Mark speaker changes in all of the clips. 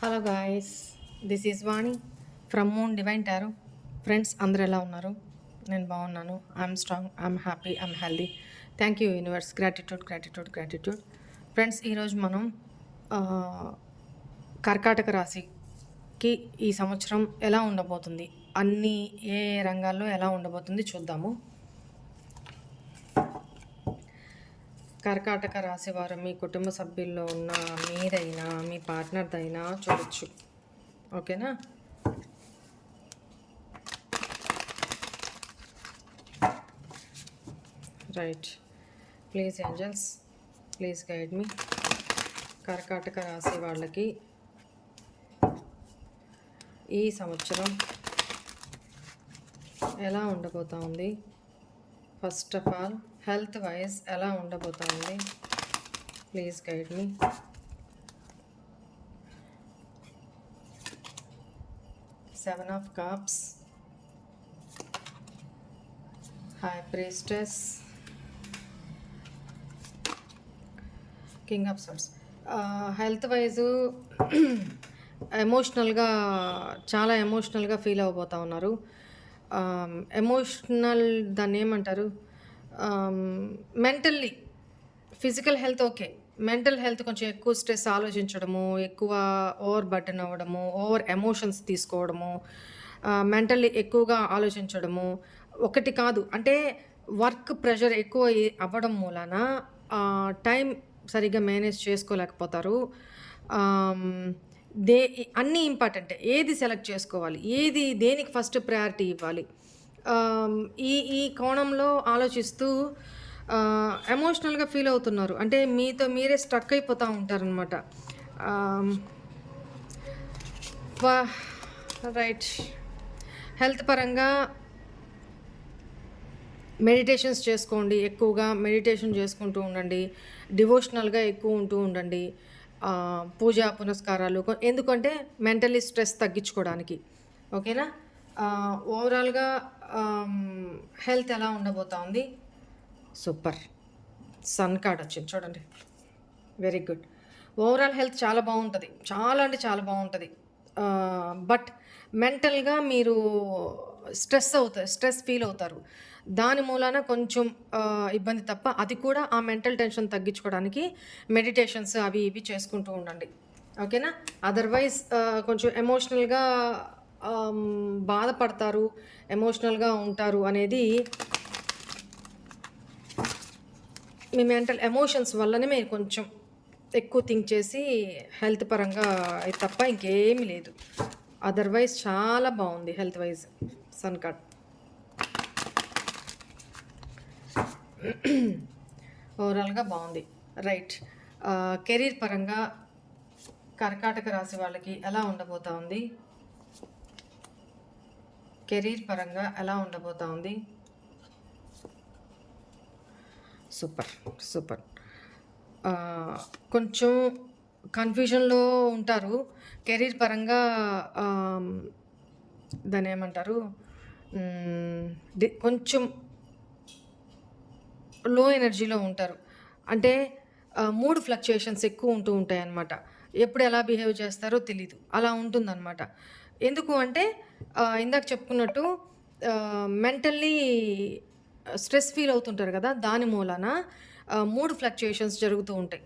Speaker 1: Hello guys this is Vani from moon divine tarot. Friends అందరు ఎలా ఉన్నారు? నేను బాగున్నాను. I'm strong I'm happy I'm healthy. Thank you universe. Gratitude gratitude gratitude. Friends ఈరోజు మనం కర్కాటక రాశికి ఈ సంవత్సరం ఎలా ఉండబోతుంది? అన్ని ఏ ఏ రంగాల్లో ఎలా ఉండబోతుంది చూద్దాము. కర్కాటక రాశి వారు మీ కుటుంబ సభ్యుల్లో ఉన్న మీదైనా మీ పార్ట్నర్దైనా చూడొచ్చు. ఓకేనా? Right. Please angels please guide me. కర్కాటక రాశి వాళ్ళకి ఈ సంవత్సరం ఎలా ఉండబోతా ఉంది? First of all health wise ఎలా ఉండబోతోంది? Please guide me. Seven of cups. High priestess. King of swords health wise ఎమోషనల్గా చాలా ఎమోషనల్గా ఫీల్ అవ్వబోతా ఉన్నారు. ఎమోషనల్ దాన్ని ఏమంటారు mentally physical health okay mental health కొంచెం ఎక్కువ స్ట్రెస్ ఆలోచించడము ఎక్కువ ఓవర్ బటన్ అవ్వడము ఓవర్ ఎమోషన్స్ తీసుకోవడము uh, మెంటల్లీ ఎక్కువగా ఆలోచించడము. ఒకటి కాదు అంటే వర్క్ ప్రెషర్ ఎక్కువ అవ్వడం మూలాన టైం సరిగ్గా మేనేజ్ చేసుకోలేకపోతారు. Um, దే అన్నీ ఇంపార్టెంటే ఏది సెలెక్ట్ చేసుకోవాలి? ఏది దేనికి ఫస్ట్ ప్రయారిటీ ఇవ్వాలి? ఈ ఈ కోణంలో ఆలోచిస్తూ ఎమోషనల్గా ఫీల్ అవుతున్నారు. అంటే మీతో మీరే స్ట్రక్ అయిపోతూ ఉంటారనమాట రైట్ హెల్త్ పరంగా మెడిటేషన్స్ చేసుకోండి. ఎక్కువగా మెడిటేషన్ చేసుకుంటూ ఉండండి. డివోషనల్గా ఎక్కువ ఉంటూ ఉండండి. పూజా పునస్కారాలు. ఎందుకంటే మెంటలీ స్ట్రెస్ తగ్గించుకోవడానికి. ఓకేనా ఓవరాల్గా హెల్త్ ఎలా ఉండబోతా ఉంది సూపర్ సన్ కార్డ్ వచ్చింది చూడండి. వెరీ గుడ్ ఓవరాల్ హెల్త్ చాలా బాగుంటుంది. చాలా అంటే చాలా బాగుంటుంది. బట్ మెంటల్గా మీరు స్ట్రెస్ అవుతారు స్ట్రెస్ ఫీల్ అవుతారు. దాని మూలాన కొంచెం ఇబ్బంది తప్ప అది కూడా ఆ మెంటల్ టెన్షన్ తగ్గించుకోవడానికి మెడిటేషన్స్ అవి ఇవి చేసుకుంటూ ఉండండి. ఓకేనా అదర్వైజ్ కొంచెం ఎమోషనల్గా బాధపడతారు ఎమోషనల్గా ఉంటారు అనేది మీ మెంటల్ ఎమోషన్స్ వల్లనే మీరు కొంచెం ఎక్కువ థింక్ చేసి హెల్త్ పరంగా తప్ప ఇంకేమీ లేదు. అదర్వైజ్ చాలా బాగుంది హెల్త్ వైజ్ సన్ కార్డ్ ఓవరాల్గా బాగుంది రైట్ కెరీర్ పరంగా కర్కాటక రాశి వాళ్ళకి ఎలా ఉండబోతా ఉంది? కెరీర్ పరంగా ఎలా ఉండబోతా ఉంది? Super super. కొంచెం కన్ఫ్యూజన్లో ఉంటారు. కెరీర్ పరంగా దాన్ని ఏమంటారు? కొంచెం లో ఎనర్జీలో ఉంటారు. అంటే మూడ్ ఫ్లక్చుయేషన్స్ ఎక్కువ ఉంటూ ఉంటాయి అన్నమాట ఎప్పుడు ఎలా బిహేవ్ చేస్తారో తెలీదు. అలా ఉంటుందన్నమాట. ఎందుకు అంటే ఇందాక చెప్పుకున్నట్టు మెంటల్లీ స్ట్రెస్ ఫీల్ అవుతుంటారు కదా దాని మూలాన మూడ్ ఫ్లక్చుయేషన్స్ జరుగుతూ ఉంటాయి.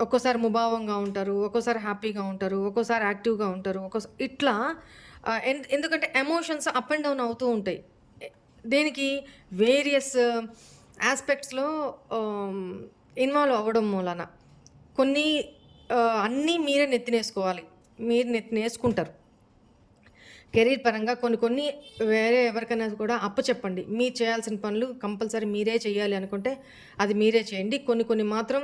Speaker 1: ఒక్కోసారి ముభావంగా ఉంటారు ఒక్కోసారి హ్యాపీగా ఉంటారు ఒక్కోసారి యాక్టివ్గా ఉంటారు ఒక్కోసారి ఇట్లా ఎన్- ఎందుకంటే ఎమోషన్స్ అప్ అండ్ డౌన్ అవుతూ ఉంటాయి. దేనికి? వేరియస్ ఆస్పెక్ట్స్లో ఇన్వాల్వ్ అవ్వడం మూలన. కొన్ని అన్నీ మీరే నెత్తినేసుకోవాలి. మీరు నెత్తినేసుకుంటారు. కెరీర్ పరంగా కొన్ని కొన్ని వేరే ఎవరికైనా కూడా అప్పు చెప్పండి మీరు చేయాల్సిన పనులు కంపల్సరీ మీరే చేయాలి అనుకుంటే అది మీరే చేయండి. కొన్ని కొన్ని మాత్రం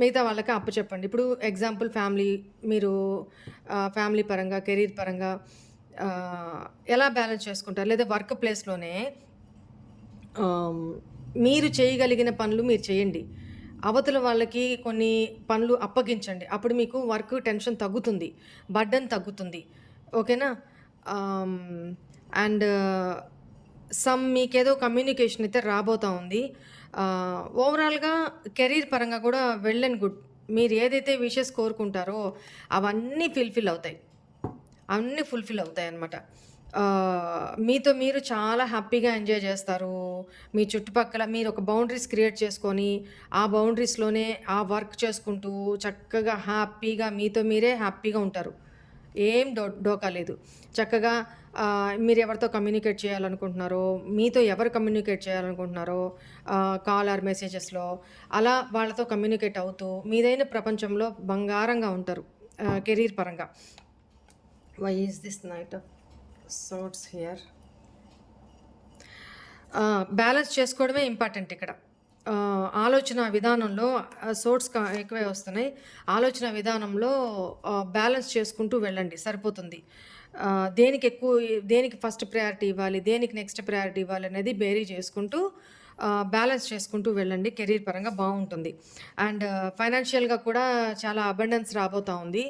Speaker 1: మిగతా వాళ్ళకి అప్పు చెప్పండి ఇప్పుడు ఎగ్జాంపుల్ ఫ్యామిలీ మీరు ఫ్యామిలీ పరంగా కెరీర్ పరంగా ఎలా బ్యాలెన్స్ చేసుకుంటారు? లేదా వర్క్ ప్లేస్లోనే మీరు చేయగలిగిన పనులు మీరు చేయండి. అవతల వాళ్ళకి కొన్ని పనులు అప్పగించండి. అప్పుడు మీకు వర్క్ టెన్షన్ తగ్గుతుంది బర్డన్ తగ్గుతుంది. ఓకేనా? అండ్ సమ్ మీకేదో కమ్యూనికేషన్ అయితే రాబోతా ఉంది. ఓవరాల్గా కెరీర్ పరంగా కూడా వెల్ అండ్ గుడ్. మీరు ఏదైతే విషెస్ కోరుకుంటారో అవన్నీ ఫుల్ఫిల్ అవుతాయి. అన్నీ ఫుల్ఫిల్ అవుతాయి అన్నమాట. మీతో మీరు చాలా హ్యాపీగా ఎంజాయ్ చేస్తారు. మీ చుట్టుపక్కల మీరు ఒక బౌండరీస్ క్రియేట్ చేసుకొని ఆ బౌండరీస్లోనే ఆ వర్క్ చేసుకుంటూ చక్కగా హ్యాపీగా మీతో మీరే హ్యాపీగా ఉంటారు. ఏం డో డోకా లేదు. చక్కగా మీరు ఎవరితో కమ్యూనికేట్ చేయాలనుకుంటున్నారో మీతో ఎవరు కమ్యూనికేట్ చేయాలనుకుంటున్నారో కాల్ ఆర్ మెసేజెస్లో అలా వాళ్ళతో కమ్యూనికేట్ అవుతూ మీదైన ప్రపంచంలో బంగారంగా ఉంటారు కెరీర్ పరంగా. Why is this knight of swords here balance చేసుకోవడమే ఇంపార్టెంట్ ఇక్కడ. ఆలోచన విధానంలో సోర్స్ ఎక్కువే వస్తున్నాయి. ఆలోచన విధానంలో బ్యాలెన్స్ చేసుకుంటూ వెళ్ళండి సరిపోతుంది. దేనికి ఎక్కువ దేనికి ఫస్ట్ ప్రయారిటీ ఇవ్వాలి దేనికి నెక్స్ట్ ప్రయారిటీ ఇవ్వాలి అనేది బేరీ చేసుకుంటూ బ్యాలెన్స్ చేసుకుంటూ వెళ్ళండి. కెరీర్ పరంగా బాగుంటుంది. అండ్ ఫైనాన్షియల్గా కూడా చాలా అబండెన్స్ రాబోతూ ఉంది.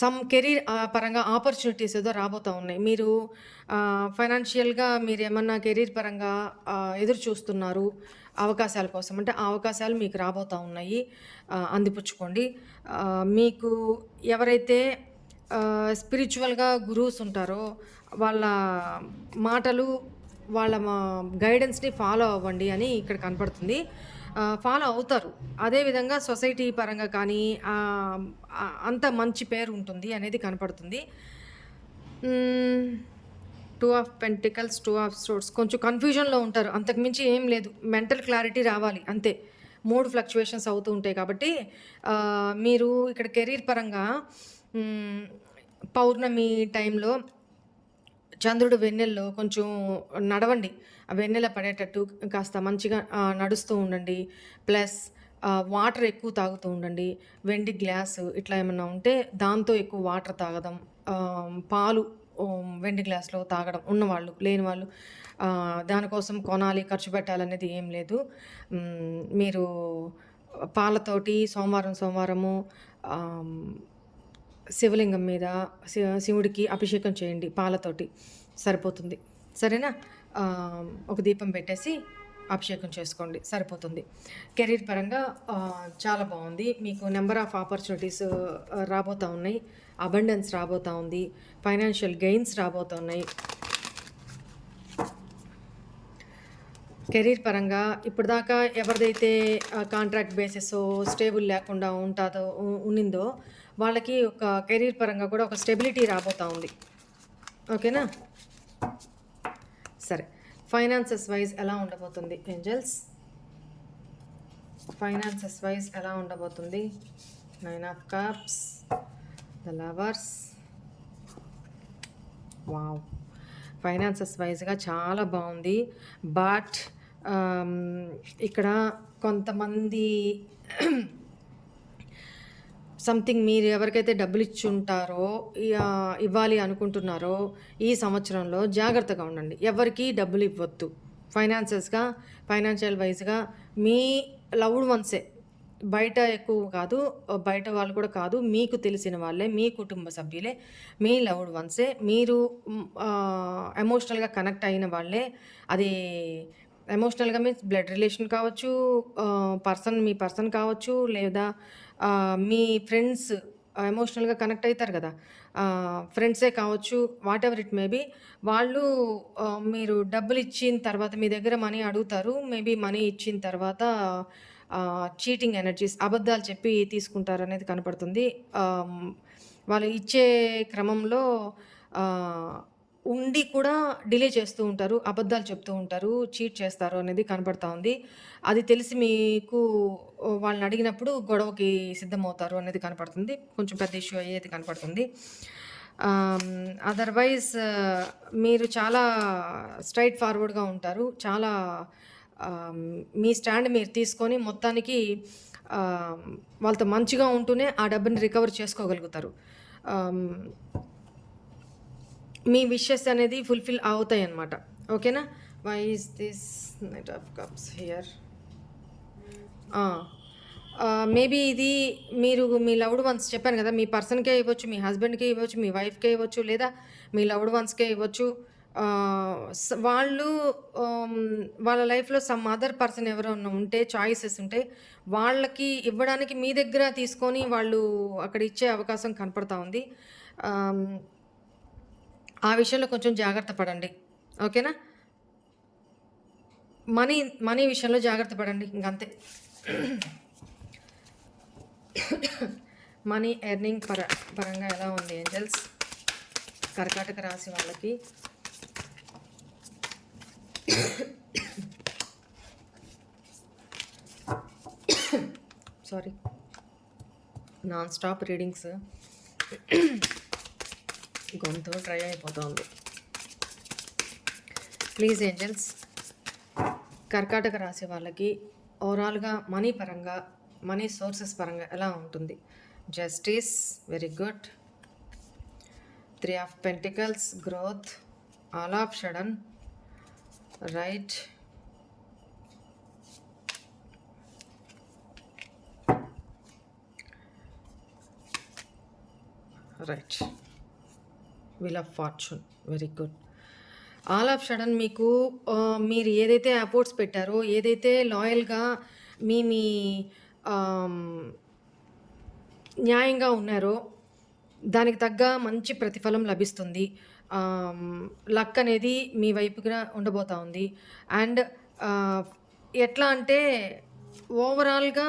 Speaker 1: సమ్ కెరీర్ పరంగా ఆపర్చునిటీస్ ఏదో రాబోతూ ఉన్నాయి. మీరు ఫైనాన్షియల్గా మీరు ఏమన్నా కెరీర్ పరంగా ఎదురు చూస్తున్నారు అవకాశాల కోసం. అంటే ఆ అవకాశాలు మీకు రాబోతూ ఉన్నాయి. అందిపుచ్చుకోండి. మీకు ఎవరైతే స్పిరిచువల్గా గురూస్ ఉంటారో వాళ్ళ మాటలు వాళ్ళ గైడెన్స్ని ఫాలో అవ్వండి అని ఇక్కడ కనపడుతుంది. ఫాలో అవుతారు. అదేవిధంగా సొసైటీ పరంగా కానీ అంత మంచి పేరు ఉంటుంది అనేది కనపడుతుంది. Two of pentacles two of swords కొంచెం కన్ఫ్యూజన్లో ఉంటారు. అంతకుమించి ఏం లేదు. మెంటల్ క్లారిటీ రావాలి. అంతే. మూడు ఫ్లక్చువేషన్స్ అవుతూ ఉంటాయి కాబట్టి మీరు ఇక్కడ కెరీర్ పరంగా పౌర్ణమి టైంలో చంద్రుడు వెన్నెల్లో కొంచెం నడవండి. వెన్నెల పడేటట్టు కాస్త మంచిగా నడుస్తూ ఉండండి. ప్లస్ వాటర్ ఎక్కువ తాగుతూ ఉండండి. వెండి గ్లాసు ఇట్లా ఏమన్నా ఉంటే దాంతో ఎక్కువ వాటర్ తాగడం పాలు వెండి గ్లాస్లో తాగడం ఉన్నవాళ్ళు లేని వాళ్ళు దానికోసం కొనాలి ఖర్చు పెట్టాలనేది ఏం లేదు. మీరు పాలతోటి సోమవారం సోమవారము శివలింగం మీద శివుడికి అభిషేకం చేయండి పాలతోటి. సరిపోతుంది. సరేనా? ఒక దీపం పెట్టేసి అభిషేకం చేసుకోండి. సరిపోతుంది. కెరీర్ పరంగా చాలా బాగుంది. మీకు నెంబర్ ఆఫ్ ఆపర్చునిటీస్ రాబోతూ ఉన్నాయి. అబండెన్స్ రాబోతూ ఉంది. ఫైనాన్షియల్ గెయిన్స్ రాబోతూ ఉన్నాయి. కెరీర్ పరంగా ఇప్పటిదాకా ఎవరిదైతే కాంట్రాక్ట్ బేసిస్ స్టేబుల్ లేకుండా ఉంటుందో ఉన్నిందో వాళ్ళకి ఒక కెరీర్ పరంగా కూడా ఒక స్టెబిలిటీ రాబోతూ ఉంది. ఓకేనా? సరే. ఫైనాన్సెస్ వైజ్ ఎలా ఉండబోతుంది? ఏంజల్స్ ఫైనాన్సెస్ వైజ్ ఎలా ఉండబోతుంది? Nine of cups the lovers wow finances వైజ్గా చాలా బాగుంది. బట్ um, ఇక్కడ కొంతమంది సంథింగ్ మీరు ఎవరికైతే డబ్బులు ఇచ్చి ఉంటారో ఇవ్వాలి అనుకుంటున్నారో ఈ సంవత్సరంలో జాగ్రత్తగా ఉండండి. ఎవరికి డబ్బులు ఇవ్వద్దు ఫైనాన్సెస్గా ఫైనాన్షియల్ వైజ్గా మీ లవ్డ్ వన్సే బయట ఎక్కువ కాదు బయట వాళ్ళు కూడా కాదు మీకు తెలిసిన వాళ్ళే మీ కుటుంబ సభ్యులే మీ లవ్డ్ వన్సే మీరు ఎమోషనల్గా కనెక్ట్ అయిన వాళ్ళే. అది ఎమోషనల్గా మీన్స్ బ్లడ్ రిలేషన్ కావచ్చు పర్సన్ మీ పర్సన్ కావచ్చు లేదా మీ ఫ్రెండ్స్ ఎమోషనల్గా కనెక్ట్ అవుతారు కదా? ఫ్రెండ్సే కావచ్చు వాట్ ఎవర్ ఇట్ మేబీ వాళ్ళు మీరు డబ్బులు ఇచ్చిన తర్వాత మీ దగ్గర మనీ అడుగుతారు మేబీ మనీ ఇచ్చిన తర్వాత చీటింగ్ ఎనర్జీస్ అబద్ధాలు చెప్పి తీసుకుంటారు అనేది కనపడుతుంది. వాళ్ళు ఇచ్చే క్రమంలో ఉండి కూడా డిలే చేస్తూ ఉంటారు అబద్ధాలు చెప్తూ ఉంటారు చీట్ చేస్తారు అనేది కనపడతా ఉంది. అది తెలిసి మీకు వాళ్ళని అడిగినప్పుడు గొడవకి సిద్ధమవుతారు అనేది కనపడుతుంది. కొంచెం పెద్ద ఇష్యూ అయ్యేది కనపడుతుంది. అదర్వైజ్ మీరు చాలా స్ట్రైట్ ఫార్వర్డ్గా ఉంటారు. చాలా మీ స్టాండ్ మీరు తీసుకొని మొత్తానికి వాళ్ళతో మంచిగా ఉంటూనే ఆ డబ్బుని రికవర్ చేసుకోగలుగుతారు. మీ విషెస్ అనేది ఫుల్ఫిల్ అవుతాయి అన్నమాట ఓకేనా why is this knight of cups here maybe ఇది మీరు మీ లవ్డ్ వన్స్ చెప్పాను కదా మీ పర్సన్కే ఇవ్వచ్చు మీ హస్బెండ్కే ఇవ్వచ్చు మీ వైఫ్కే ఇవ్వచ్చు లేదా మీ లవ్డ్ వన్స్కే ఇవ్వచ్చు. వాళ్ళు వాళ్ళ లైఫ్‌లో సమ్ అదర్ పర్సన్ ఎవరైనా ఉంటే చాయిసెస్ ఉంటే వాళ్ళకి ఇవ్వడానికి మీ దగ్గర తీసుకొని వాళ్ళు అక్కడ ఇచ్చే అవకాశం కనపడతా ఉంది. ఆ విషయంలో కొంచెం జాగ్రత్త పడండి. ఓకేనా? మనీ మనీ విషయంలో జాగ్రత్త పడండి. ఇంకంతే. మనీ ఎర్నింగ్ పర పరంగా ఎలా ఉంది ఏంజెల్స్? కర్కాటక రాశి వాళ్ళకి. సారీ. Non stop readings. గొంతు డ్రై అయిపోతోంది. ప్లీజ్ ఏంజెల్స్ కర్కాటక రాసే వాళ్ళకి ఓవరాల్‌గా మనీ పరంగా, మనీ సోర్సెస్ పరంగా ఎలా ఉంటుంది? Justice very good. Three of pentacles growth, all of sudden right. Right. Wheel of fortune very good. All of sudden మీకు మీరు ఏదైతే అపోర్ట్స్ పెట్టారో, ఏదైతే లాయల్‌గా మీ మీ న్యాయంగా ఉన్నారో, దానికి తగ్గ మంచి ప్రతిఫలం లభిస్తుంది. లక్ అనేది మీ వైపుగా ఉండబోతా ఉంది. అండ్ ఎట్లా అంటే ఓవరాల్‌గా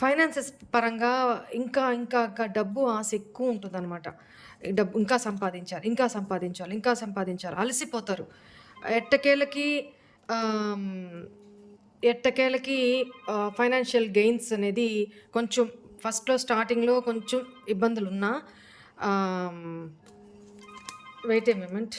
Speaker 1: ఫైనాన్సెస్ పరంగా ఇంకా ఇంకా ఇంకా డబ్బు ఆశ ఎక్కువ ఉంటుందనమాట. డబ్బు ఇంకా సంపాదించాలి, ఇంకా సంపాదించాలి, ఇంకా సంపాదించాలి. అలసిపోతారు. ఎట్టకేలకి ఎట్టకేలకి ఫైనాన్షియల్ గెయిన్స్ అనేది కొంచెం ఫస్ట్‌లో స్టార్టింగ్‌లో కొంచెం ఇబ్బందులున్నా ఆహ్, వెయిట్ ఏ మూమెంట్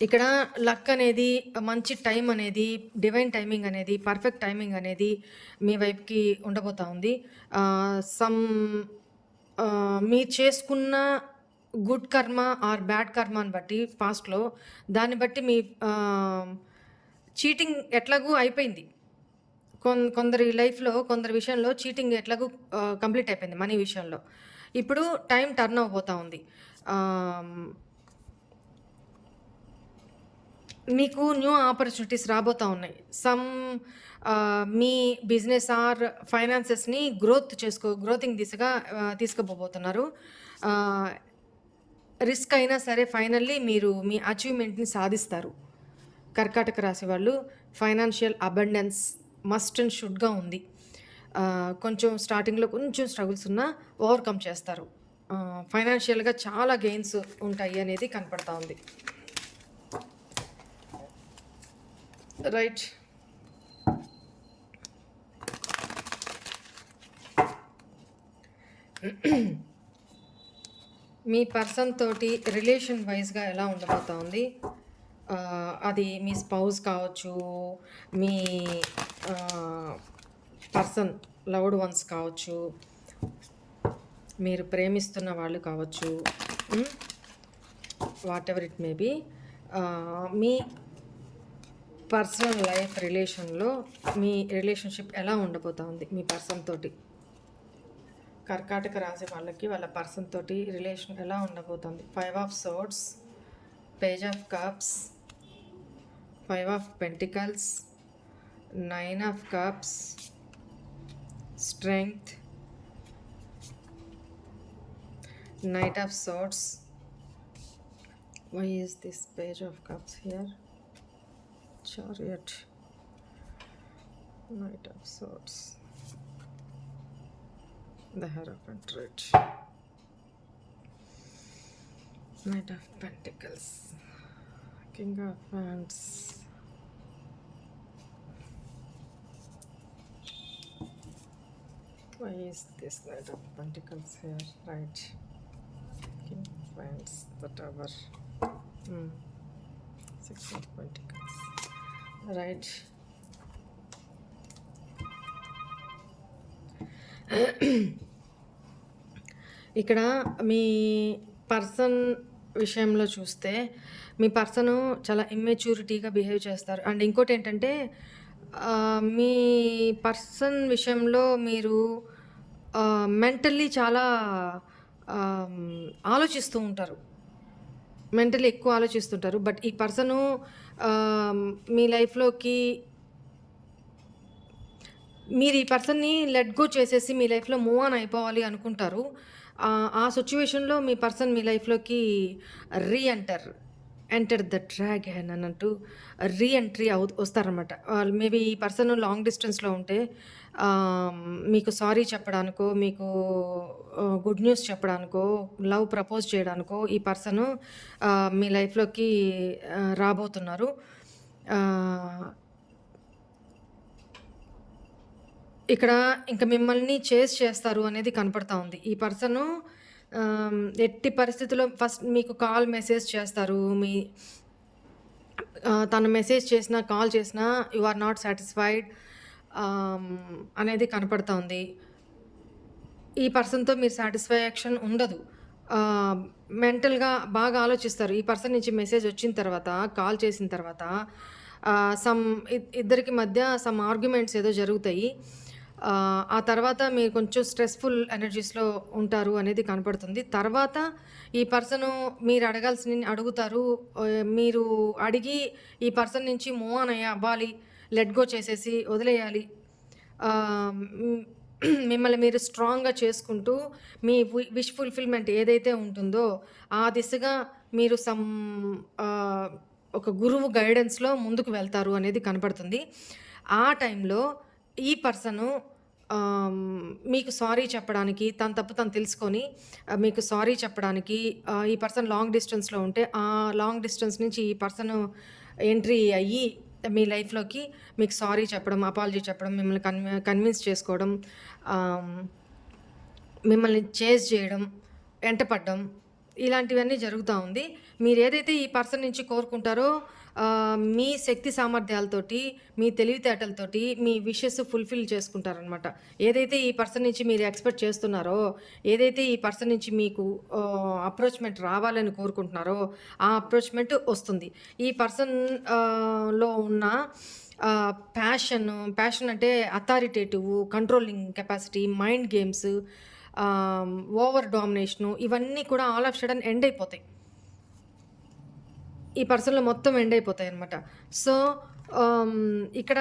Speaker 1: ఇక్కడ లక్ అనేది మంచి టైం అనేది, డివైన్ టైమింగ్ అనేది, పర్ఫెక్ట్ టైమింగ్ అనేది మీ వైపుకి ఉండబోతా ఉంది. సమ్ మీ మీరు చేసుకున్న గుడ్ కర్మ ఆర్ బ్యాడ్ కర్మని బట్టి పాస్ట్‌లో దాన్ని బట్టి మీ చీటింగ్ ఎట్లాగూ అయిపోయింది. కొన్ కొందరి లైఫ్‌లో కొందరి విషయంలో చీటింగ్ ఎట్లాగూ కంప్లీట్ అయిపోయింది మనీ విషయంలో. ఇప్పుడు టైం టర్న్ అవ్వబోతా ఉంది. మీకు న్యూ ఆపర్చునిటీస్ రాబోతా ఉన్నాయి. సమ్ మీ బిజినెస్ ఆర్ ఫైనాన్సెస్‌ని గ్రోత్ చేసుకో గ్రోతింగ్ దిశగా తీసుకోబోతున్నారు తీసుకుపోబోతున్నారు. రిస్క్ అయినా సరే ఫైనల్లీ మీరు మీ అచీవ్‌మెంట్‌ని సాధిస్తారు. కర్కాటక రాశి వాళ్ళు ఫైనాన్షియల్ అబండెన్స్ మస్ట్ అండ్ షుడ్‌గా ఉంది. కొంచెం స్టార్టింగ్‌లో కొంచెం స్ట్రగుల్స్ ఉన్నా ఓవర్‌కమ్ చేస్తారు. ఫైనాన్షియల్‌గా చాలా గెయిన్స్ ఉంటాయి అనేది కనపడతా ఉంది. రైట్. మీ పర్సన్ తోటి రిలేషన్ వైస్‌గా ఎలా ఉండబోతా ఉంది? అది మీ స్పౌస్ కావచ్చు, మీ పర్సన్ లవ్డ్ వన్స్ కావచ్చు, మీరు ప్రేమిస్తున్న వాళ్ళు కావచ్చు. Whatever it may be. Me personal life రిలేషన్‌లో మీ రిలేషన్‌షిప్ ఎలా ఉండబోతా ఉంది మీ పర్సన్ తోటి? కర్కాటక రాశి వాళ్ళకి వాళ్ళ పర్సన్ తోటి రిలేషన్ ఎలా ఉండబోతుంది? Five of swords, page of cups, five of pentacles, nine of cups, strength, knight of swords. Why is this page of cups here? Chariot, Knight of Swords, the Hierophant, Knight of Pentacles, King of Wands, why is this Knight of Pentacles here? Right, King of Wands, the Tower, hmm. Six of Pentacles. Right. ఇక్కడ మీ person విషయంలో చూస్తే, మీ person చాలా ఇమ్మెచ్యూరిటీగా behave చేస్తారు. And ఇంకోటి ఏంటంటే మీ person విషయంలో మీరు మెంటల్లీ చాలా ఆలోచిస్తూ ఉంటారు. మెంటల్లీ ఎక్కువ ఆలోచిస్తుంటారు. బట్ ఈ పర్సను మీ లైఫ్‌లోకి మీరు ఈ పర్సన్‌ని లెట్ గో చేసేసి మీ లైఫ్‌లో మూవ్ ఆన్ అయిపోవాలి అనుకుంటారు. ఆ సిచ్యువేషన్లో మీ పర్సన్ మీ లైఫ్‌లోకి రీ ఎంటర్, ఎంటర్ ద డ్రాగన్ అన్నట్టు రీ ఎంట్రీ అవు వస్తారనమాట. మేబీ ఈ పర్సన్ లాంగ్ డిస్టెన్స్‌లో ఉంటే మీకు సారీ చెప్పడానికో, మీకు గుడ్ న్యూస్ చెప్పడానికో, లవ్ ప్రపోజ్ చేయడానికో ఈ పర్సను మీ లైఫ్‌లోకి రాబోతున్నారు. ఇక్కడ ఇంక మిమ్మల్ని చేజ్ చేస్తారు అనేది కనపడతా ఉంది. ఈ పర్సను ఎట్టి పరిస్థితుల్లో ఫస్ట్ మీకు కాల్, మెసేజ్ చేస్తారు. మీ తను మెసేజ్ చేసినా, కాల్ చేసినా యు ఆర్ నాట్ సాటిస్ఫైడ్ అనేది కనపడుతుంది ఉంది. ఈ పర్సన్‌తో మీరు సాటిస్ఫాక్షన్ ఉండదు. మెంటల్‌గా బాగా ఆలోచిస్తారు. ఈ పర్సన్ నుంచి మెసేజ్ వచ్చిన తర్వాత, కాల్ చేసిన తర్వాత సమ్ ఇద్దరికి మధ్య సమ్ ఆర్గ్యుమెంట్స్ ఏదో జరుగుతాయి. ఆ తర్వాత మీరు కొంచెం స్ట్రెస్‌ఫుల్ ఎనర్జీస్‌లో ఉంటారు అనేది కనపడుతుంది. తర్వాత ఈ పర్సను మీరు అడగాల్సిన అడుగుతారు. మీరు అడిగి ఈ పర్సన్ నుంచి మూవ్ ఆన్ అయ్యి అవ్వాలి. లెట్ గో చేసేసి వదిలేయాలి. మిమ్మల్ని మీరు స్ట్రాంగ్‌గా చేసుకుంటూ మీ విష్ ఫుల్‌ఫిల్‌మెంట్ ఏదైతే ఉంటుందో ఆ దిశగా మీరు సమ్ ఒక గురువు గైడెన్స్‌లో ముందుకు వెళ్తారు అనేది కనపడుతుంది. ఆ టైంలో ఈ పర్సను మీకు సారీ చెప్పడానికి తన తప్పు తను తెలుసుకొని మీకు సారీ చెప్పడానికి ఈ పర్సన్ లాంగ్ డిస్టెన్స్‌లో ఉంటే ఆ లాంగ్ డిస్టెన్స్ నుంచి ఈ పర్సన్ ఎంట్రీ అయ్యి మీ లైఫ్‌లోకి మీకు సారీ చెప్పడం, అపాలజీ చెప్పడం, మిమ్మల్ని కన్వి కన్విన్స్ చేసుకోవడం, మిమ్మల్ని చేజ్ చేయడం, వెంటపడడం ఇలాంటివన్నీ జరుగుతూ ఉంది. మీరు ఏదైతే ఈ పర్సన్ నుంచి కోరుకుంటారో మీ శక్తి సామర్థ్యాలతోటి, మీ తెలివితేటలతోటి మీ విషెస్ ఫుల్‌ఫిల్ చేసుకుంటారనమాట. ఏదైతే ఈ పర్సన్ నుంచి మీరు ఎక్స్‌పెక్ట్ చేస్తున్నారో, ఏదైతే ఈ పర్సన్ నుంచి మీకు అప్రోచ్‌మెంట్ రావాలని కోరుకుంటున్నారో ఆ అప్రోచ్‌మెంట్ వస్తుంది. ఈ పర్సన్లో ఉన్న ప్యాషన్, ప్యాషన్ అంటే authoritative, controlling capacity, mind games over domination ఇవన్నీ కూడా ఆల్ ఆఫ్ సడన్ ఎండ్ అయిపోతాయి. ఈ పర్సన్‌లో మొత్తం ఎండ్ అయిపోతాయి అనమాట సో, ఇక్కడ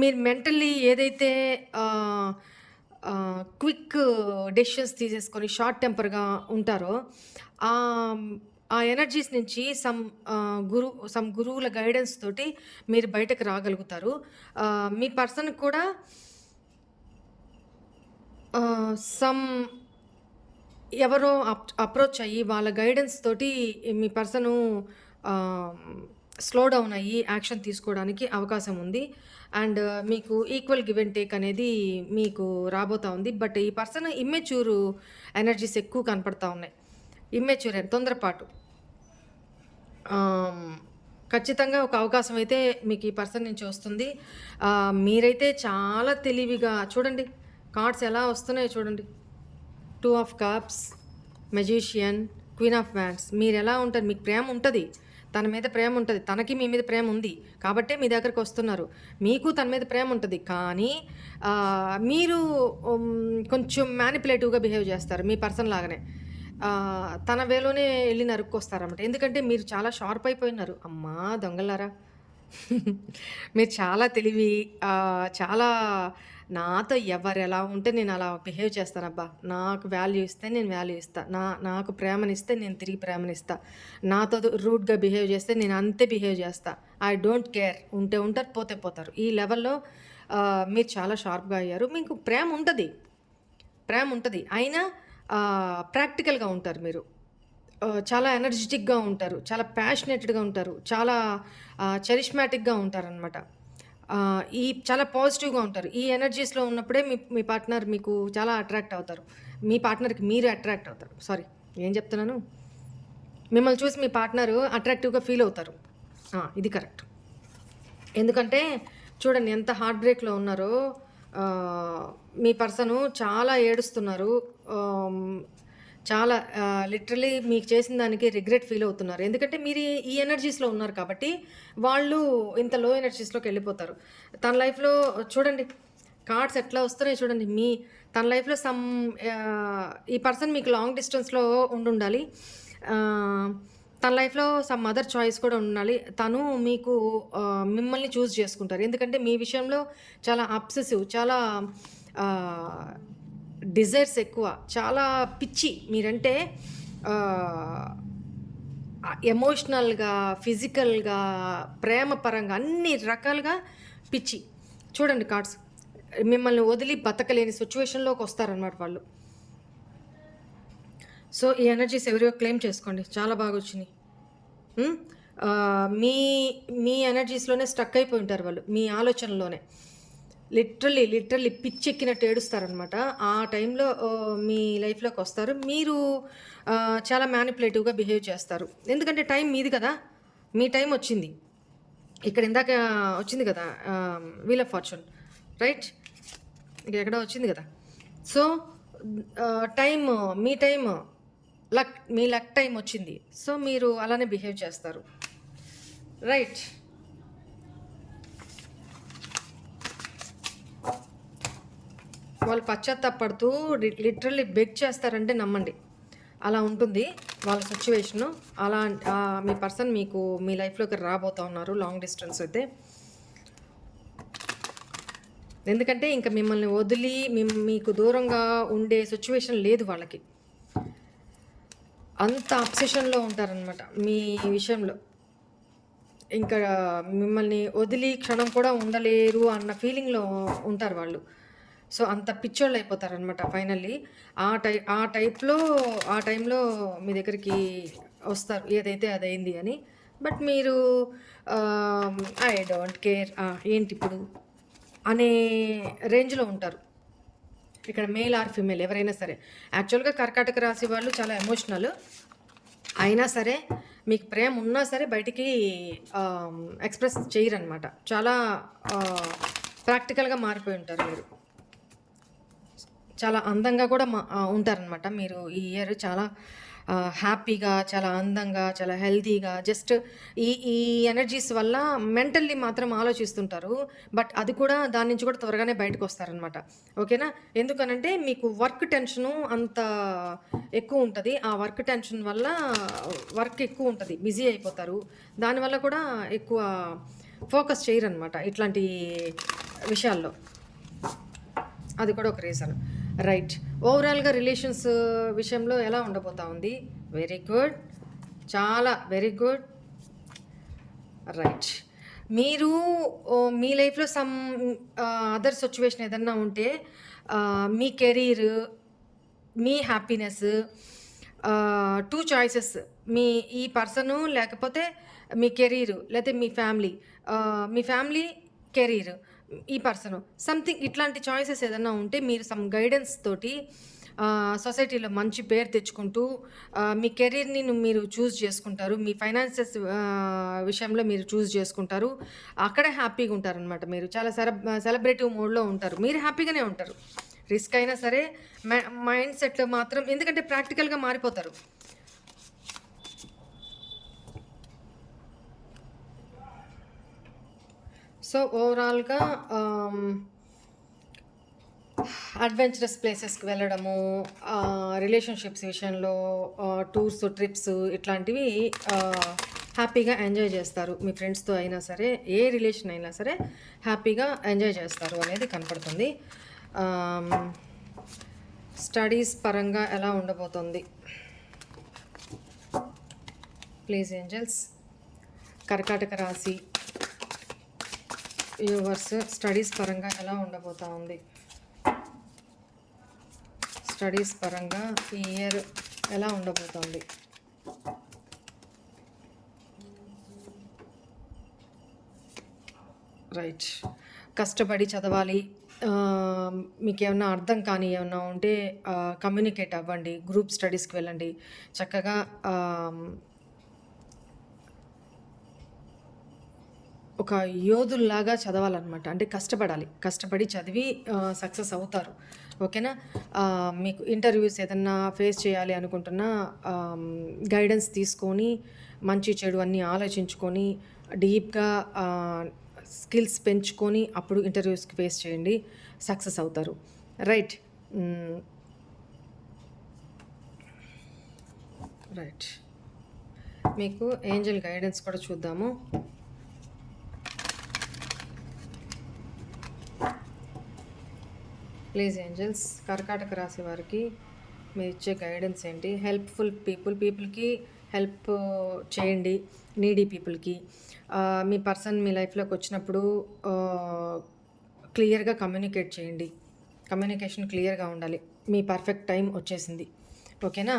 Speaker 1: మీరు మెంటల్లీ ఏదైతే క్విక్ డెసిషన్స్ తీసేసుకొని షార్ట్ టెంపర్‌గా ఉంటారో ఆ ఎనర్జీస్ నుంచి సమ్ గురు సమ్ గురువుల గైడెన్స్ తోటి మీరు బయటకు రాగలుగుతారు. మీ పర్సన్ కూడా సమ్ ఎవరో అప్ అప్రోచ్ అయ్యి వాళ్ళ గైడెన్స్ తోటి మీ పర్సను స్లో డౌన్ అయ్యి యాక్షన్ తీసుకోవడానికి అవకాశం ఉంది. అండ్ uh, మీకు ఈక్వల్ గివ్ అండ్ టేక్ అనేది మీకు రాబోతా ఉంది. బట్ ఈ పర్సన్ ఇమ్మెచ్యూర్ ఎనర్జీస్ ఎక్కువ కనపడతా ఉన్నాయి. ఇమ్మెచ్యూర్ అండ్ తొందరపాటు. ఖచ్చితంగా ఒక అవకాశం అయితే మీకు ఈ పర్సన్ నుంచి వస్తుంది. మీరైతే చాలా తెలివిగా చూడండి కార్డ్స్ ఎలా వస్తున్నాయో చూడండి. Two of cups, magician queen of mats మీరు ఎలా ఉంటారు? మీకు ప్రేమ ఉంటుంది తన మీద ప్రేమ ఉంటుంది తనకి మీ మీద ప్రేమ ఉంది. కాబట్టే మీ దగ్గరకు వస్తున్నారు. మీకు తన మీద ప్రేమ ఉంటుంది కానీ మీరు కొంచెం మ్యానిపులేటివ్‌గా బిహేవ్ చేస్తారు. మీ పర్సన్ లాగానే. తన వేలోనే వెళ్ళి నరుక్కొస్తారన్నమాట. ఎందుకంటే మీరు చాలా షార్ప్ అయిపోయినారు. అమ్మా దొంగలారా! మీరు చాలా తెలివి చాలా నాతో ఎవరెలా ఉంటే నేను అలా బిహేవ్ చేస్తానబ్బా! నాకు వాల్యూ ఇస్తే నేను వాల్యూ ఇస్తాను నా నాకు ప్రేమనిస్తే నేను తిరిగి ప్రేమనిస్తా. నాతో రూడ్‌గా బిహేవ్ చేస్తే నేను అంతే బిహేవ్ చేస్తా. I don't care. ఉంటే ఉంటారు. పోతే పోతారు. ఈ లెవెల్‌లో మీరు చాలా షార్ప్‌గా అయ్యారు. మీకు ప్రేమ ఉంటుంది ప్రేమ ఉంటుంది అయినా ప్రాక్టికల్‌గా ఉంటారు మీరు. చాలా ఎనర్జిటిక్‌గా ఉంటారు. చాలా ప్యాషనేటెడ్‌గా ఉంటారు. చాలా చరిష్మాటిక్‌గా ఉంటారనమాట. ఈ చాలా పాజిటివ్‌గా ఉంటారు. ఈ ఎనర్జీస్‌లో ఉన్నప్పుడే మీ మీ పార్ట్నర్ మీకు చాలా అట్రాక్ట్ అవుతారు. మీ పార్ట్నర్‌కి మీరు అట్రాక్ట్ అవుతారు. సారీ ఏం చెప్తున్నాను? మిమ్మల్ని చూసి మీ పార్ట్నరు అట్రాక్టివ్‌గా ఫీల్ అవుతారు. ఆ! ఇది కరెక్ట్. ఎందుకంటే చూడండి ఎంత హార్ట్ బ్రేక్‌లో ఉన్నారో ఆహ్, మీ పర్సను చాలా ఏడుస్తున్నారు. ఆహ్, చాలా లిటరలీ మీకు చేసిన దానికి రిగ్రెట్ ఫీల్ అవుతున్నారు. ఎందుకంటే మీరు ఈ- ఎనర్జీస్లో ఉన్నారు కాబట్టి వాళ్ళు ఇంత లో ఎనర్జీస్లోకి వెళ్ళిపోతారు. తన లైఫ్లో చూడండి కార్డ్స్ ఎట్లా వస్తున్నాయి చూడండి. మీ తన లైఫ్లో సమ్ ఈ పర్సన్ మీకు లాంగ్ డిస్టెన్స్లో ఉండుండాలి. ఉండాలి తన లైఫ్లో సమ్ అదర్ చాయిస్ కూడా ఉండాలి. తను మీకు మిమ్మల్ని చూస్ చేసుకుంటారు. ఎందుకంటే మీ విషయంలో చాలా అబ్సెసివ్ చాలా డిజైర్స్ ఎక్కువ. చాలా పిచ్చి. మీరంటే ఎమోషనల్గా ఫిజికల్గా ప్రేమ పరంగా అన్ని రకాలుగా పిచ్చి. చూడండి కార్డ్స్. మిమ్మల్ని వదిలి బతకలేని సిచ్యువేషన్లోకి వస్తారనమాట వాళ్ళు. సో ఈ ఎనర్జీస్ ఎవరియో క్లెయిమ్ చేసుకోండి. చాలా బాగా వచ్చినాయి. మీ మీ ఎనర్జీస్లోనే స్టక్ అయిపోయి ఉంటారు వాళ్ళు. మీ ఆలోచనలోనే. లిటరలీ లిటరలీ పిచ్చెక్కినట్టు ఏడుస్తారనమాట ఆ టైంలో మీ లైఫ్లోకి వస్తారు. మీరు చాలా మ్యానిపులేటివ్గా బిహేవ్ చేస్తారు. ఎందుకంటే టైం మీది కదా. మీ టైం వచ్చింది. ఇక్కడ ఇందాక వచ్చింది కదా వీల్ ఆఫ్ ఫార్చ్యూన్ రైట్ ఇక్కడ ఎక్కడో వచ్చింది కదా. సో టైం మీ టైం లక్ మీ లక్ టైం వచ్చింది. సో మీరు అలానే బిహేవ్ చేస్తారు. రైట్ వాళ్ళు పశ్చాత్తాపడుతూ లిటరల్లీ బెగ్ చేస్తారంటే నమ్మండి. అలా ఉంటుంది వాళ్ళ సిచ్యువేషను. అలా మీ పర్సన్ మీకు మీ లైఫ్లోకి రాబోతా ఉన్నారు లాంగ్ డిస్టెన్స్ అయితే. ఎందుకంటే ఇంకా మిమ్మల్ని వదిలి మిమ్- మీకు దూరంగా ఉండే సిచ్యువేషన్ లేదు వాళ్ళకి. అంత అప్సెషన్లో ఉంటారనమాట మీ విషయంలో. ఇంకా మిమ్మల్ని వదిలి క్షణం కూడా ఉండలేరు అన్న ఫీలింగ్లో ఉంటారు వాళ్ళు. సో అంత పిచ్చోళ్ళు అయిపోతారనమాట ఫైనల్లీ. ఆ టై ఆ టైప్లో ఆ టైంలో మీ దగ్గరికి వస్తారు ఏదైతే అదైంది అని. బట్ మీరు ఐ డోంట్ కేర్ ఏంటి ఇప్పుడు? అనే రేంజ్లో ఉంటారు. ఇక్కడ మేల్ ఆర్ ఫిమేల్ ఎవరైనా సరే. యాక్చువల్గా కర్కాటక రాశి వాళ్ళు చాలా ఎమోషనల్. అయినా సరే మీకు ప్రేమ ఉన్నా సరే బయటికి ఎక్స్ప్రెస్ చేయరనమాట చాలా ప్రాక్టికల్గా మారిపోయి ఉంటారు మీరు. చాలా అందంగా కూడా మా ఉంటారనమాట మీరు ఈ ఇయర్ చాలా హ్యాపీగా చాలా అందంగా చాలా హెల్తీగా జస్ట్ ఈ ఈ ఎనర్జీస్ వల్ల మెంటల్లీ మాత్రం ఆలోచిస్తుంటారు. బట్ అది కూడా దాని నుంచి కూడా త్వరగానే బయటకు వస్తారనమాట ఓకేనా? ఎందుకనంటే మీకు వర్క్ టెన్షను అంత ఎక్కువ ఉంటుంది. ఆ వర్క్ టెన్షన్ వల్ల వర్క్ ఎక్కువ ఉంటుంది. బిజీ అయిపోతారు. దానివల్ల కూడా ఎక్కువ ఫోకస్ చేయరనమాట ఇట్లాంటి విషయాల్లో. అది కూడా ఒక రీజన్. రైట్ ఓవరాల్గా రిలేషన్స్ విషయంలో ఎలా ఉండబోతా ఉంది? వెరీ గుడ్ చాలా వెరీ గుడ్ రైట్ మీరు మీ లైఫ్లో సమ్ అదర్ సిచ్యువేషన్ ఏదన్నా ఉంటే మీ కెరీర్ మీ హ్యాపీనెస్ టూ చాయిసెస్ మీ ఈ పర్సను లేకపోతే మీ కెరీర్ లేకపోతే మీ ఫ్యామిలీ మీ ఫ్యామిలీ కెరీర్ ఈ పర్సన్ సంథింగ్ ఇట్లాంటి చాయిసెస్ ఏదైనా ఉంటే మీరు సమ్ గైడెన్స్ తోటి సొసైటీలో మంచి పేరు తెచ్చుకుంటూ మీ కెరీర్ని మీరు చూస్ చేసుకుంటారు. మీ ఫైనాన్సెస్ విషయంలో మీరు చూస్ చేసుకుంటారు. అక్కడే హ్యాపీగా ఉంటారనమాట మీరు. చాలా సెల సెలబ్రేటివ్ మోడ్లో ఉంటారు. మీరు హ్యాపీగానే ఉంటారు. రిస్క్ అయినా సరే మైండ్ సెట్లో మాత్రం ఎందుకంటే ప్రాక్టికల్గా మారిపోతారు. సో ఓవరాల్గా అడ్వెంచరస్ ప్లేసెస్కి వెళ్ళడము రిలేషన్షిప్స్ విషయంలో టూర్స్ ట్రిప్స్ ఇట్లాంటివి హ్యాపీగా ఎంజాయ్ చేస్తారు. మీ ఫ్రెండ్స్తో అయినా సరే ఏ రిలేషన్ అయినా సరే హ్యాపీగా ఎంజాయ్ చేస్తారు అనేది కనపడుతుంది. Um, స్టడీస్ పరంగా ఎలా ఉండబోతుంది? ప్లీజ్ ఏంజల్స్ కర్కాటక రాశి యూవర్స్ స్టడీస్ పరంగా ఎలా ఉండబోతా ఉంది? స్టడీస్ పరంగా ఈ ఇయర్ ఎలా ఉండబోతోంది రైట్. కష్టపడి చదవాలి. మీకు ఏమన్నా అర్థం కానీ ఏమన్నా ఉంటే కమ్యూనికేట్ అవ్వండి. గ్రూప్ స్టడీస్కి వెళ్ళండి. చక్కగా ఒక యోధుల్లాగా చదవాలన్నమాట. అంటే కష్టపడాలి. కష్టపడి చదివి సక్సెస్ అవుతారు. ఓకేనా? మీకు ఇంటర్వ్యూస్ ఏదన్నా ఫేస్ చేయాలి అనుకుంటున్నా గైడెన్స్ తీసుకొని మంచి చెడు అన్నీ ఆలోచించుకొని డీప్గా స్కిల్స్ పెంచుకొని అప్పుడు ఇంటర్వ్యూస్కి ఫేస్ చేయండి. సక్సెస్ అవుతారు. రైట్. రైట్. మీకు ఏంజల్ గైడెన్స్ కూడా చూద్దాము. ప్లీజ్ ఏంజల్స్ కర్కాటక రాశి వారికి మీరు ఇచ్చే గైడెన్స్ ఏంటి? హెల్ప్ఫుల్ పీపుల్ పీపుల్కి హెల్ప్ చేయండి నీడీ పీపుల్కి. మీ పర్సన్ మీ లైఫ్లోకి వచ్చినప్పుడు క్లియర్గా కమ్యూనికేట్ చేయండి. కమ్యూనికేషన్ క్లియర్గా ఉండాలి. మీ పర్ఫెక్ట్ టైం వచ్చేసింది. ఓకేనా?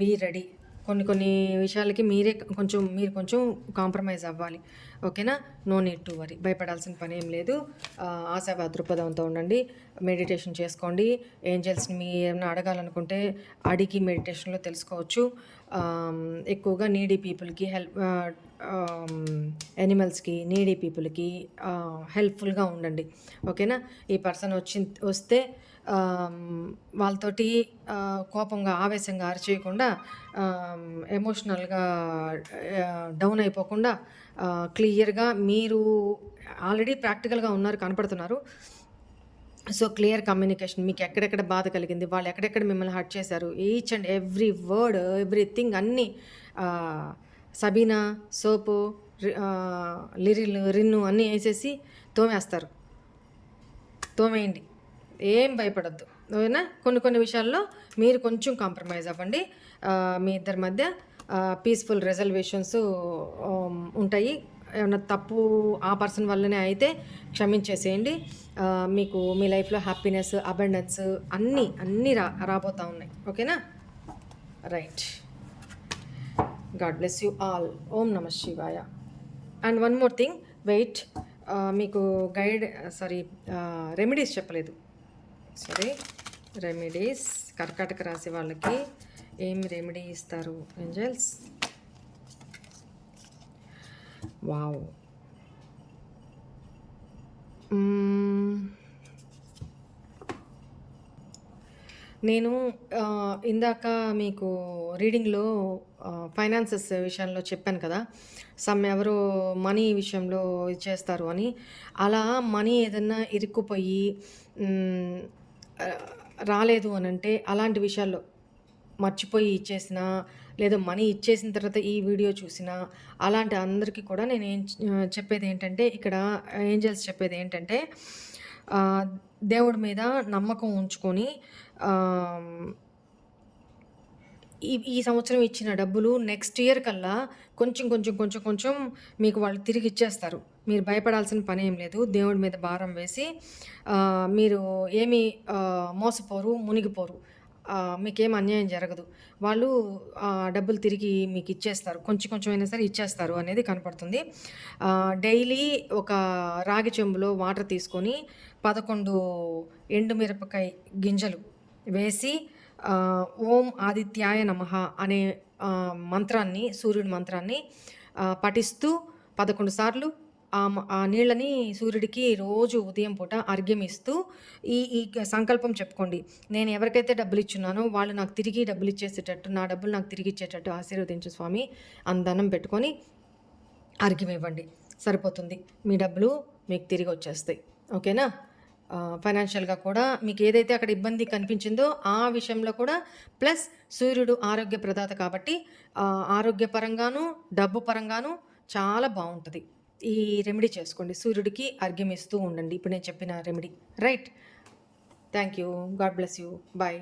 Speaker 1: Be ready. కొన్ని కొన్ని విషయాలకి మీరే కొంచెం మీరు కొంచెం కాంప్రమైజ్ అవ్వాలి. ఓకేనా? నో నీడ్ టు వరీ భయపడాల్సిన పని ఏం లేదు. ఆశాభా దృక్పథంతో ఉండండి. మెడిటేషన్ చేసుకోండి. ఏంజల్స్ని మీ ఏమైనా అడగాలనుకుంటే అడిగి మెడిటేషన్లో తెలుసుకోవచ్చు. ఎక్కువగా నీడీ పీపుల్కి హెల్ప్ ఎనిమల్స్కి నీడీ పీపుల్కి హెల్ప్ఫుల్గా ఉండండి. ఓకేనా? ఈ పర్సన్ వచ్చి వస్తే వాళ్ళతోటి కోపంగా ఆవేశంగా అరిచేయకుండా ఎమోషనల్గా డౌన్ అయిపోకుండా క్లియర్గా మీరు ఆల్రెడీ ప్రాక్టికల్గా ఉన్నారు కనపడుతున్నారు. సో క్లియర్ కమ్యూనికేషన్ మీకు ఎక్కడెక్కడ బాధ కలిగింది వాళ్ళు ఎక్కడెక్కడ మిమ్మల్ని హర్ట్ చేశారు each and every word everything అన్నీ సబీనా సోపు రి- లిరిల్ రిన్ను అన్నీ వేసేసి తోమేస్తారు. తోమేయండి. ఏం భయపడద్దు. ఓకేనా? కొన్ని కొన్ని విషయాల్లో మీరు కొంచెం కాంప్రమైజ్ అవ్వండి. మీ ఇద్దరి మధ్య పీస్ఫుల్ రిజర్వేషన్స్ ఉంటాయి. ఏమైనా తప్పు ఆ పర్సన్ వల్లనే అయితే క్షమించేసేయండి. మీకు మీ లైఫ్లో హ్యాపీనెస్ అబెండెన్స్ అన్నీ అన్నీ రా రాబోతూ ఉన్నాయి. ఓకేనా? Right. God bless you all ఓం నమ శివాయ. And one more thing wait మీకు గైడ్ సారీ రెమెడీస్ చెప్పలేదు. సరే రెమెడీస్ కర్కాటక రాశి వాళ్ళకి ఏం రెమెడీ ఇస్తారు ఏంజల్స్? వావ్. నేను ఇందాక మీకు రీడింగ్లో ఫైనాన్సెస్ విషయంలో చెప్పాను కదా సమ్ ఎవరో మనీ విషయంలో ఇచ్చేస్తారు అని. అలా మనీ ఏదన్నా ఇరుక్కుపోయి రాలేదు అని అంటే అలాంటి విషయాల్లో మర్చిపోయి ఇచ్చేసినా లేదా మనీ ఇచ్చేసిన తర్వాత ఈ వీడియో చూసినా అలాంటి అందరికీ కూడా నేను ఏం చెప్పేది ఏంటంటే ఇక్కడ ఏంజల్స్ చెప్పేది ఏంటంటే దేవుడి మీద నమ్మకం ఉంచుకొని ఈ ఈ సంవత్సరం ఇచ్చిన డబ్బులు నెక్స్ట్ ఇయర్ కల్లా కొంచెం కొంచెం కొంచెం కొంచెం మీకు వాళ్ళు తిరిగి ఇచ్చేస్తారు. మీరు భయపడాల్సిన పని ఏం లేదు. దేవుడి మీద భారం వేసి మీరు ఏమి మోసపోరు మునిగిపోరు. మీకేం అన్యాయం జరగదు. వాళ్ళు డబ్బులు తిరిగి మీకు ఇచ్చేస్తారు. కొంచెం కొంచెం అయినా సరే ఇచ్చేస్తారు అనేది కనపడుతుంది. డైలీ ఒక రాగి చెంబులో వాటర్ తీసుకొని పదకొండు ఎండుమిరపకాయ గింజలు వేసి ఓం ఆదిత్యాయ నమః అనే మంత్రాన్ని సూర్యుడి మంత్రాన్ని పఠిస్తూ పదకొండు సార్లు ఆ మ- ఆ నీళ్ళని సూర్యుడికి రోజు ఉదయం పూట అర్ఘ్యం ఇస్తూ ఈ ఈ సంకల్పం చెప్పుకోండి. నేను ఎవరికైతే డబ్బులు ఇచ్చున్నానో వాళ్ళు నాకు తిరిగి డబ్బులు ఇచ్చేసేటట్టు నా డబ్బులు నాకు తిరిగి ఇచ్చేటట్టు ఆశీర్వదించు స్వామి అందనం పెట్టుకొని అర్ఘ్యం ఇవ్వండి సరిపోతుంది. మీ డబ్బులు మీకు తిరిగి వచ్చేస్తాయి ఓకేనా ఫైనాన్షియల్గా కూడా మీకు ఏదైతే అక్కడ ఇబ్బంది కనిపించిందో ఆ విషయంలో కూడా ప్లస్ సూర్యుడు ఆరోగ్య ప్రదాత కాబట్టి ఆరోగ్యపరంగాను డబ్బు పరంగాను చాలా బాగుంటుంది. ఈ రెమెడీ చేసుకోండి. సూర్యుడికి అర్ఘ్యం ఇస్తూ ఉండండి. ఇప్పుడు నేను చెప్పిన remedy right thank you God bless you bye